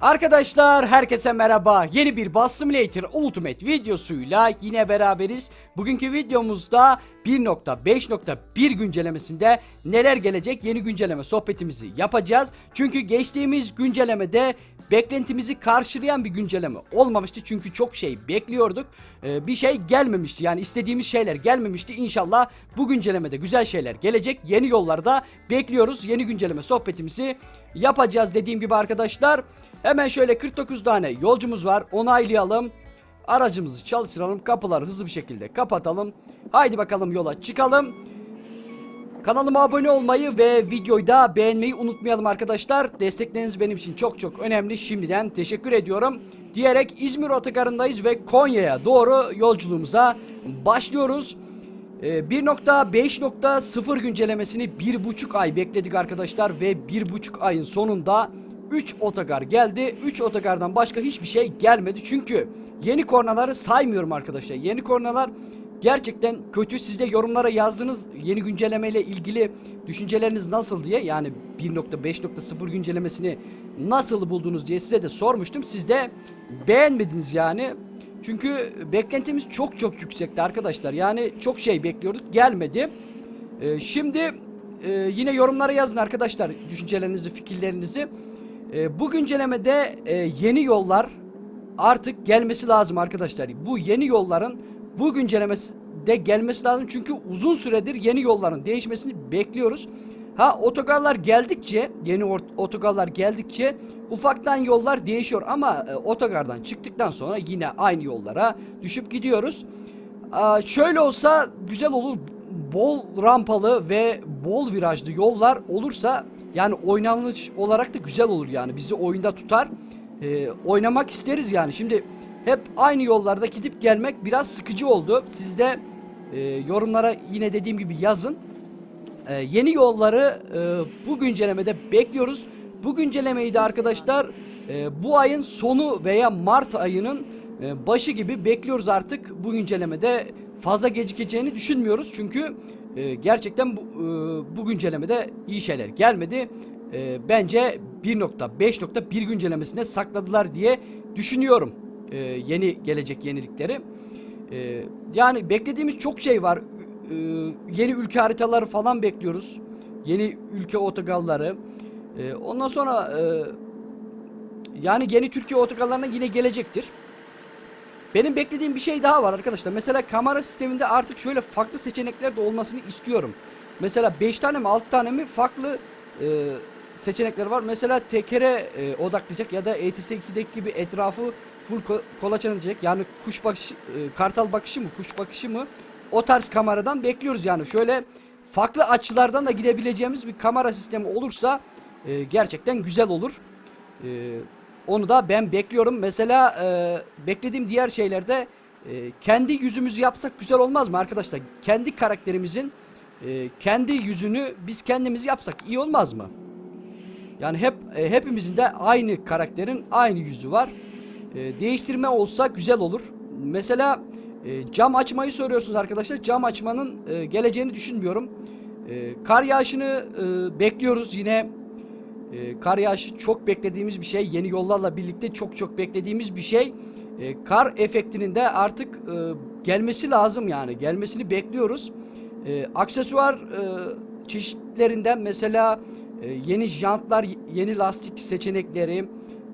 Arkadaşlar herkese merhaba. Yeni bir Bus Simulator Ultimate videosuyla yine beraberiz. Bugünkü videomuzda 1.5.1 güncellemesinde neler gelecek yeni güncelleme sohbetimizi yapacağız. Çünkü geçtiğimiz güncellemede beklentimizi karşılayan bir güncelleme olmamıştı. Çünkü çok şey bekliyorduk. Ee, bir şey gelmemişti. Yani istediğimiz şeyler gelmemişti. İnşallah bu güncellemede güzel şeyler gelecek. Yeni yollarda bekliyoruz. Yeni güncelleme sohbetimizi yapacağız dediğim gibi arkadaşlar. Hemen şöyle 49 tane yolcumuz var. Onaylayalım. Aracımızı çalıştıralım. Kapıları hızlı bir şekilde kapatalım. Haydi bakalım yola çıkalım. Kanalıma abone olmayı ve videoyu da beğenmeyi unutmayalım arkadaşlar. Destekleriniz benim için çok çok önemli. Şimdiden teşekkür ediyorum. Diyerek İzmir otogarındayız ve Konya'ya doğru yolculuğumuza başlıyoruz. Ee, 1.5.0 güncellemesini 1.5 ay bekledik arkadaşlar ve 1.5 ayın sonunda 3 otogar geldi. 3 otogardan başka hiçbir şey gelmedi. Çünkü yeni kornaları saymıyorum arkadaşlar. Yeni kornalar gerçekten kötü. Siz de yorumlara yazdınız yeni güncelleme ile ilgili düşünceleriniz nasıl diye. Yani 1.5.0 güncellemesini nasıl buldunuz diye size de sormuştum. Siz de beğenmediniz yani. Çünkü beklentimiz çok çok yüksekti arkadaşlar. Yani çok şey bekliyorduk gelmedi. Ee, şimdi e, yine yorumlara yazın arkadaşlar düşüncelerinizi, fikirlerinizi. E, bu güncellemede e, yeni yollar artık gelmesi lazım arkadaşlar. Bu yeni yolların bu güncellemesi de gelmesi lazım çünkü uzun süredir yeni yolların değişmesini bekliyoruz. Ha otogarlar geldikçe yeni otogarlar geldikçe ufaktan yollar değişiyor ama e, otogardan çıktıktan sonra yine aynı yollara düşüp gidiyoruz. Aa, şöyle olsa güzel olur. Bol rampalı ve bol virajlı yollar olursa yani oynanış olarak da güzel olur yani. Bizi oyunda tutar. Ee, oynamak isteriz yani. Şimdi hep aynı yollarda gidip gelmek biraz sıkıcı oldu. Siz de e, yorumlara yine dediğim gibi yazın. Ee, yeni yolları e, bu güncellemede bekliyoruz. Bu güncellemeyi de arkadaşlar e, bu ayın sonu veya Mart ayının e, başı gibi bekliyoruz artık. Bu güncellemede fazla gecikeceğini düşünmüyoruz. Çünkü e, gerçekten bu, e, bu güncellemede iyi şeyler gelmedi. E, bence 1.5.1 güncellemesine sakladılar diye düşünüyorum. E, yeni gelecek yenilikleri. E, yani beklediğimiz çok şey var. E, yeni ülke haritaları falan bekliyoruz. Yeni ülke otogalları. E, ondan sonra e, yani yeni Türkiye otogallarına yine gelecektir. Benim beklediğim bir şey daha var arkadaşlar. Mesela kamera sisteminde artık şöyle farklı seçenekler de olmasını istiyorum. Mesela 5 tane mi 6 tane mi farklı e, seçenekler var. Mesela tekere e, odaklayacak ya da ETS 2'deki gibi etrafı full ko- kolaçan edecek. Yani kuş bakışı, e, kartal bakışı mı kuş bakışı mı o tarz kameradan bekliyoruz yani. Şöyle farklı açılardan da girebileceğimiz bir kamera sistemi olursa e, gerçekten güzel olur. E, onu da ben bekliyorum. Mesela e, beklediğim diğer şeylerde e, kendi yüzümüzü yapsak güzel olmaz mı arkadaşlar? Kendi karakterimizin e, kendi yüzünü biz kendimiz yapsak iyi olmaz mı? Yani hep e, hepimizin de aynı karakterin aynı yüzü var. E, değiştirme olsa güzel olur. Mesela e, cam açmayı soruyorsunuz arkadaşlar. Cam açmanın e, geleceğini düşünmüyorum. E, kar yağışını e, bekliyoruz yine. E, kar yağışı çok beklediğimiz bir şey. Yeni yollarla birlikte çok çok beklediğimiz bir şey. E, kar efektinin de artık e, gelmesi lazım yani. Gelmesini bekliyoruz. E, aksesuar e, çeşitlerinden mesela e, yeni jantlar, yeni lastik seçenekleri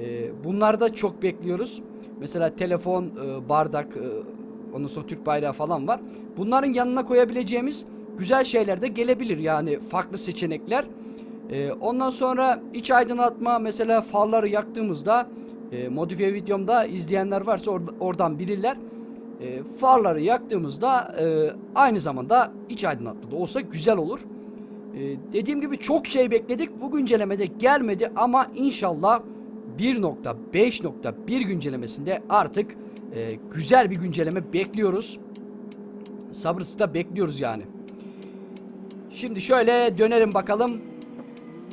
e, bunları da çok bekliyoruz. Mesela telefon, e, bardak, e, ondan sonra Türk bayrağı falan var. Bunların yanına koyabileceğimiz güzel şeyler de gelebilir yani farklı seçenekler. Ee, ondan sonra iç aydınlatma mesela farları yaktığımızda e, modifiye videomda izleyenler varsa or- oradan bilirler. E, farları yaktığımızda e, aynı zamanda iç aydınlatma da olsa güzel olur. E, dediğim gibi çok şey bekledik. Bu güncellemede gelmedi ama inşallah 1.5.1 güncellemesinde artık e, güzel bir güncelleme bekliyoruz. Sabırsızla bekliyoruz yani. Şimdi şöyle dönelim bakalım.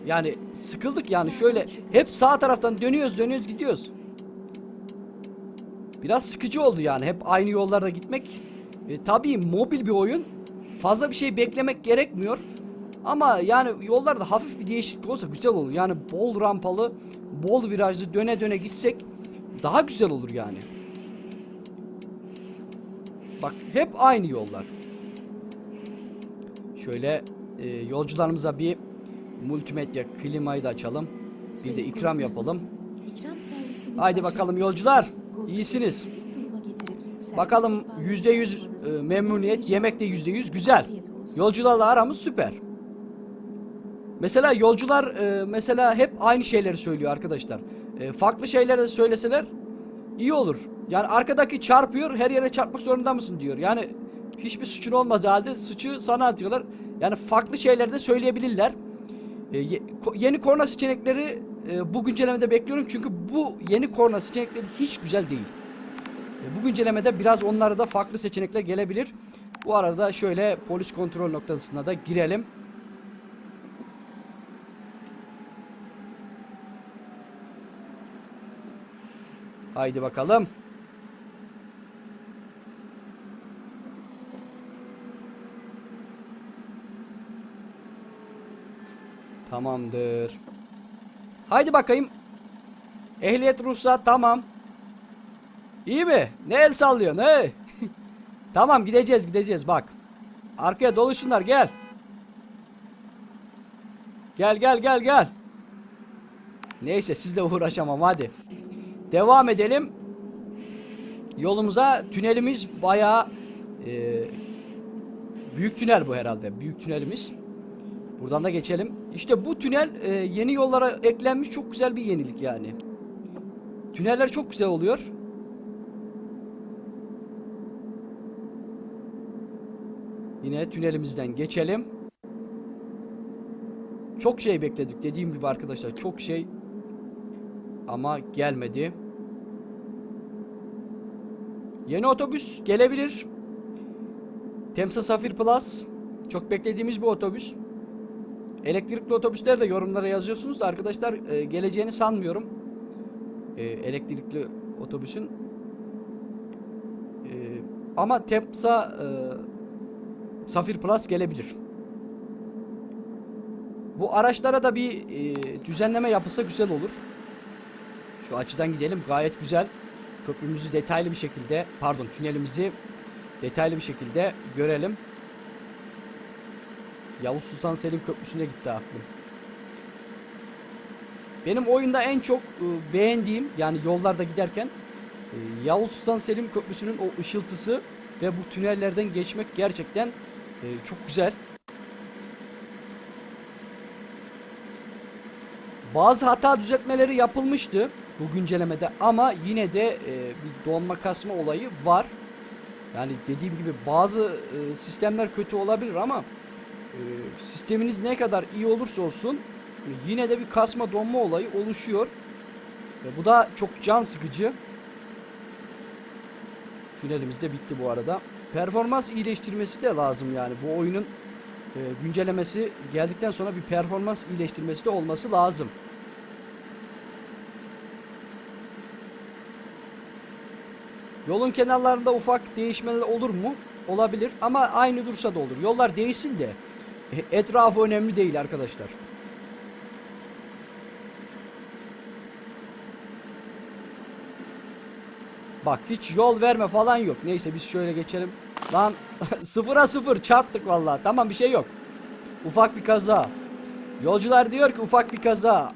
Yani sıkıldık yani şöyle hep sağ taraftan dönüyoruz dönüyoruz gidiyoruz. Biraz sıkıcı oldu yani hep aynı yollarda gitmek. E, tabii mobil bir oyun. Fazla bir şey beklemek gerekmiyor. Ama yani yollarda hafif bir değişiklik olsa güzel olur. Yani bol rampalı, bol virajlı döne döne gitsek daha güzel olur yani. Bak hep aynı yollar. Şöyle e, yolcularımıza bir multimedya klimayı da açalım. Bir de ikram yapalım. Haydi bakalım yolcular, iyisiniz. Bakalım yüzde yüz e, memnuniyet, yemek de yüzde yüz güzel. Yolcularla aramız süper. Mesela yolcular e, mesela hep aynı şeyleri söylüyor arkadaşlar. E, farklı şeyler de söyleseler iyi olur. Yani arkadaki çarpıyor her yere çarpmak zorunda mısın diyor. Yani hiçbir suçun olmadığı halde suçu sana atıyorlar. Yani farklı şeyler de söyleyebilirler. E, yeni korna seçenekleri e, bu güncellemede bekliyorum çünkü bu yeni korna seçenekleri hiç güzel değil. E, Bu güncellemede biraz onlara da farklı seçenekler gelebilir. Bu arada şöyle polis kontrol noktasına da girelim. Haydi bakalım. Tamamdır. Haydi bakayım. Ehliyet ruhsat tamam. İyi mi? Ne el sallıyorsun he? tamam gideceğiz gideceğiz bak. Arkaya doluşsunlar gel. Gel gel gel gel. Neyse sizle uğraşamam hadi. Devam edelim. Yolumuza tünelimiz bayağı e, büyük tünel bu herhalde. Büyük tünelimiz. Buradan da geçelim. İşte bu tünel e, yeni yollara eklenmiş çok güzel bir yenilik yani. Tüneller çok güzel oluyor. Yine tünelimizden geçelim. Çok şey bekledik dediğim gibi arkadaşlar çok şey ama gelmedi. Yeni otobüs gelebilir. Temsa Safir Plus çok beklediğimiz bir otobüs. Elektrikli otobüsler de yorumlara yazıyorsunuz da arkadaşlar e, geleceğini sanmıyorum. E, elektrikli otobüsün. E, ama Temsa e, Safir Plus gelebilir. Bu araçlara da bir e, düzenleme yapılsa güzel olur. Şu açıdan gidelim. Gayet güzel. Köprümüzü detaylı bir şekilde, pardon tünelimizi detaylı bir şekilde görelim. Yavuz Sultan Selim Köprüsü'ne gitti aklım. Benim oyunda en çok e, beğendiğim yani yollarda giderken e, Yavuz Sultan Selim Köprüsü'nün o ışıltısı ve bu tünellerden geçmek gerçekten e, çok güzel. Bazı hata düzeltmeleri yapılmıştı bu güncellemede ama yine de e, bir donma kasma olayı var. Yani dediğim gibi bazı e, sistemler kötü olabilir ama sisteminiz ne kadar iyi olursa olsun yine de bir kasma donma olayı oluşuyor. E, bu da çok can sıkıcı. Tünelimiz de bitti bu arada. Performans iyileştirmesi de lazım yani bu oyunun e, güncellemesi geldikten sonra bir performans iyileştirmesi de olması lazım. Yolun kenarlarında ufak değişmeler olur mu? Olabilir ama aynı dursa da olur. Yollar değişsin de etrafı önemli değil arkadaşlar. Bak hiç yol verme falan yok. Neyse biz şöyle geçelim. Lan sıfıra sıfır çarptık vallahi. Tamam bir şey yok. Ufak bir kaza. Yolcular diyor ki ufak bir kaza.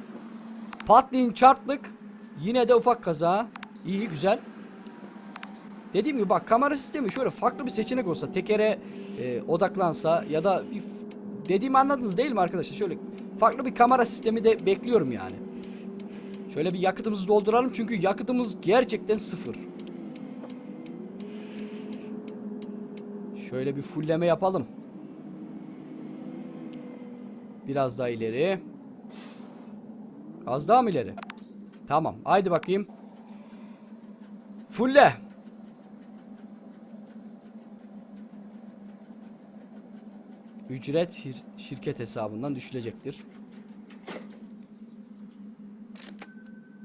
Patlayın çarptık. Yine de ufak kaza. İyi güzel. Dediğim gibi bak kamera sistemi şöyle farklı bir seçenek olsa tekere e, odaklansa ya da bir, dediğimi anladınız değil mi arkadaşlar? Şöyle farklı bir kamera sistemi de bekliyorum yani. Şöyle bir yakıtımızı dolduralım çünkü yakıtımız gerçekten sıfır. Şöyle bir fulleme yapalım. Biraz daha ileri. Az daha mı ileri? Tamam. Haydi bakayım. Fulle. Ücret şir- şirket hesabından düşülecektir.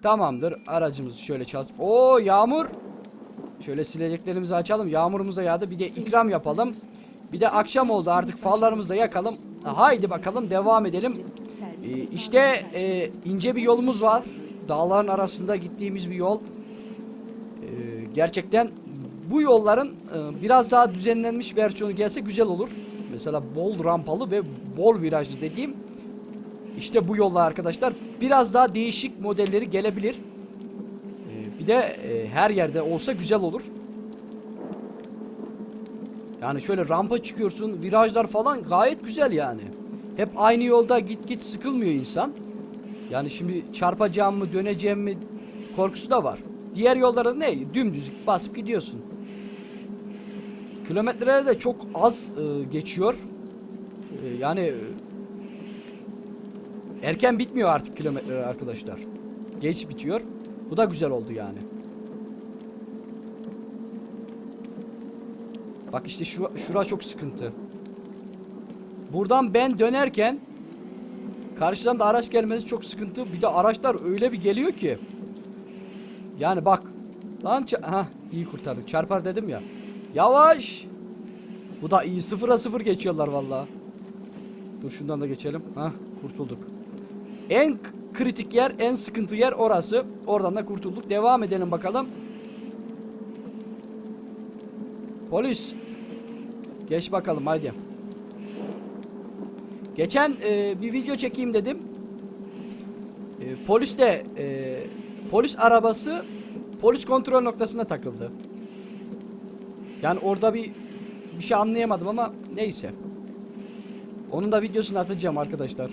Tamamdır. Aracımızı şöyle çal. Oo yağmur. Şöyle sileceklerimizi açalım. Yağmurumuz da yağdı. Bir de ikram yapalım. Bir de akşam oldu artık fallarımızı da yakalım. haydi bakalım devam edelim. Ee, işte e, ince bir yolumuz var. Dağların arasında gittiğimiz bir yol. Ee, gerçekten bu yolların e, biraz daha düzenlenmiş versiyonu gelse güzel olur. Mesela bol rampalı ve bol virajlı dediğim işte bu yollar arkadaşlar. Biraz daha değişik modelleri gelebilir. Ee, bir de e, her yerde olsa güzel olur. Yani şöyle rampa çıkıyorsun, virajlar falan gayet güzel yani. Hep aynı yolda git git sıkılmıyor insan. Yani şimdi çarpacağım mı, döneceğim mi korkusu da var. Diğer yollarda ne? Dümdüz basıp gidiyorsun. Kilometreler de çok az e, geçiyor. E, yani e, erken bitmiyor artık kilometreler arkadaşlar. Geç bitiyor. Bu da güzel oldu yani. Bak işte şu şura çok sıkıntı. Buradan ben dönerken karşıdan da araç gelmesi çok sıkıntı. Bir de araçlar öyle bir geliyor ki. Yani bak. Lan ha iyi kurtardık. Çarpar dedim ya. Yavaş. Bu da iyi. Sıfıra sıfır geçiyorlar vallahi. Dur şundan da geçelim. Ha kurtulduk. En kritik yer, en sıkıntı yer orası. Oradan da kurtulduk. Devam edelim bakalım. Polis. Geç bakalım haydi. Geçen e, bir video çekeyim dedim. E, polis de e, polis arabası polis kontrol noktasına takıldı. Yani orada bir bir şey anlayamadım ama neyse. Onun da videosunu atacağım arkadaşlar.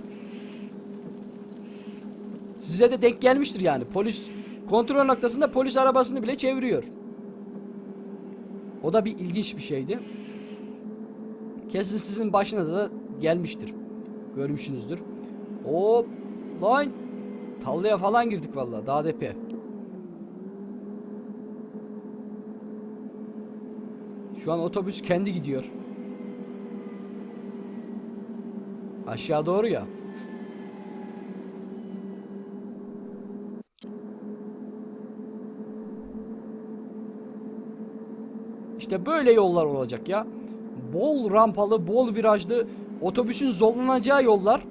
Size de denk gelmiştir yani. Polis kontrol noktasında polis arabasını bile çeviriyor. O da bir ilginç bir şeydi. Kesin sizin başına da gelmiştir. Görmüşsünüzdür. Hop lan tallaya falan girdik vallahi dağ depe. Şu an otobüs kendi gidiyor. Aşağı doğru ya. İşte böyle yollar olacak ya. Bol rampalı, bol virajlı, otobüsün zorlanacağı yollar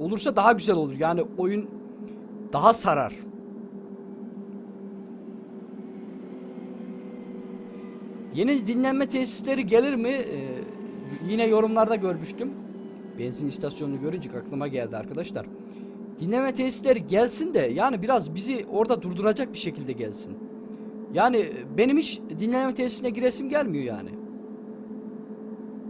olursa daha güzel olur. Yani oyun daha sarar. Yeni dinlenme tesisleri gelir mi? Ee, yine yorumlarda görmüştüm. Benzin istasyonunu görünce aklıma geldi arkadaşlar. Dinleme tesisleri gelsin de yani biraz bizi orada durduracak bir şekilde gelsin. Yani benim hiç dinleme tesisine giresim gelmiyor yani.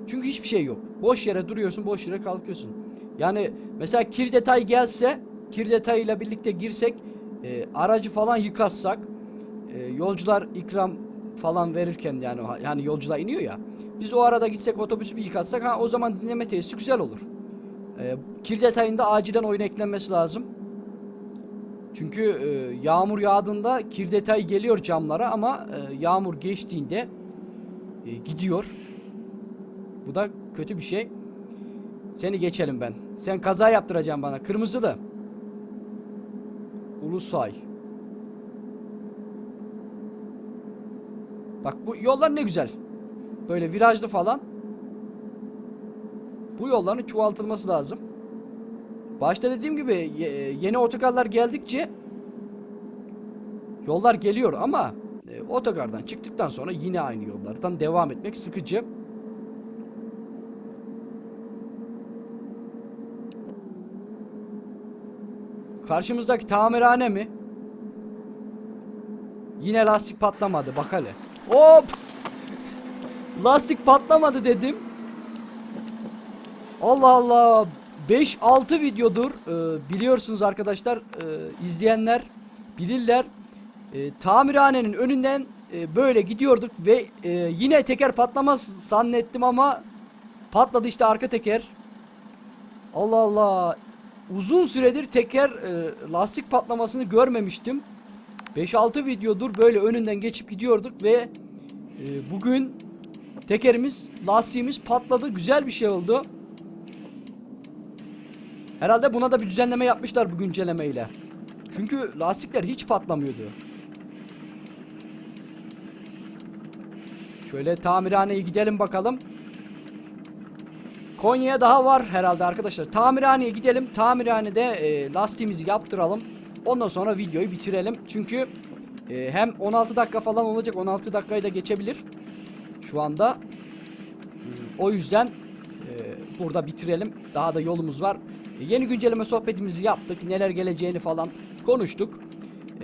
Çünkü hiçbir şey yok. Boş yere duruyorsun, boş yere kalkıyorsun. Yani mesela kir detay gelse, kir detayıyla birlikte girsek, e, aracı falan yıkatsak, e, yolcular ikram falan verirken yani yani yolcular iniyor ya. Biz o arada gitsek otobüsü bir yıkatsak ha o zaman dinleme tesisi güzel olur. E, kir detayında acilen oyun eklenmesi lazım. Çünkü e, yağmur yağdığında kir detay geliyor camlara ama e, yağmur geçtiğinde e, gidiyor. Bu da kötü bir şey. Seni geçelim ben. Sen kaza yaptıracaksın bana. Kırmızılı. Ulusay. Bak bu yollar ne güzel. Böyle virajlı falan. Bu yolların çoğaltılması lazım. Başta dediğim gibi ye- yeni otogarlar geldikçe yollar geliyor ama e, otogardan çıktıktan sonra yine aynı yollardan devam etmek sıkıcı. Karşımızdaki tamirhane mi? Yine lastik patlamadı bak hele. Hop! Lastik patlamadı dedim. Allah Allah. 5-6 videodur e, biliyorsunuz arkadaşlar e, izleyenler bilirler. E, tamirhanenin önünden e, böyle gidiyorduk ve e, yine teker patlamaz zannettim ama patladı işte arka teker. Allah Allah. Uzun süredir teker e, lastik patlamasını görmemiştim. 5-6 videodur böyle önünden geçip gidiyorduk ve e, bugün tekerimiz, lastiğimiz patladı. Güzel bir şey oldu. Herhalde buna da bir düzenleme yapmışlar bu güncellemeyle. Çünkü lastikler hiç patlamıyordu. Şöyle tamirhaneye gidelim bakalım. Konya'ya daha var herhalde arkadaşlar. Tamirhaneye gidelim. Tamirhanede e, lastiğimizi yaptıralım. Ondan sonra videoyu bitirelim. Çünkü e, hem 16 dakika falan olacak. 16 dakikayı da geçebilir. Şu anda. Hmm, O yüzden e, burada bitirelim. Daha da yolumuz var. E, yeni güncelleme sohbetimizi yaptık. Neler geleceğini falan konuştuk.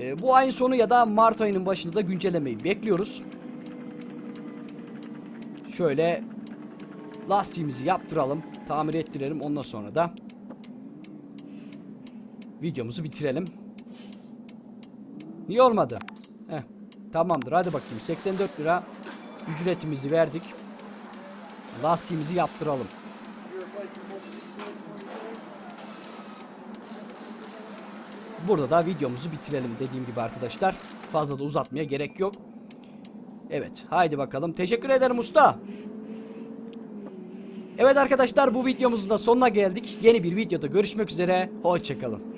E, bu ayın sonu ya da Mart ayının başında da güncellemeyi bekliyoruz. Şöyle lastiğimizi yaptıralım, tamir ettirelim. Ondan sonra da videomuzu bitirelim. Niye olmadı? Heh, tamamdır. Hadi bakayım. 84 lira ücretimizi verdik. Lastiğimizi yaptıralım. Burada da videomuzu bitirelim dediğim gibi arkadaşlar. Fazla da uzatmaya gerek yok. Evet, haydi bakalım. Teşekkür ederim usta. Evet arkadaşlar bu videomuzun da sonuna geldik. Yeni bir videoda görüşmek üzere. Hoşçakalın.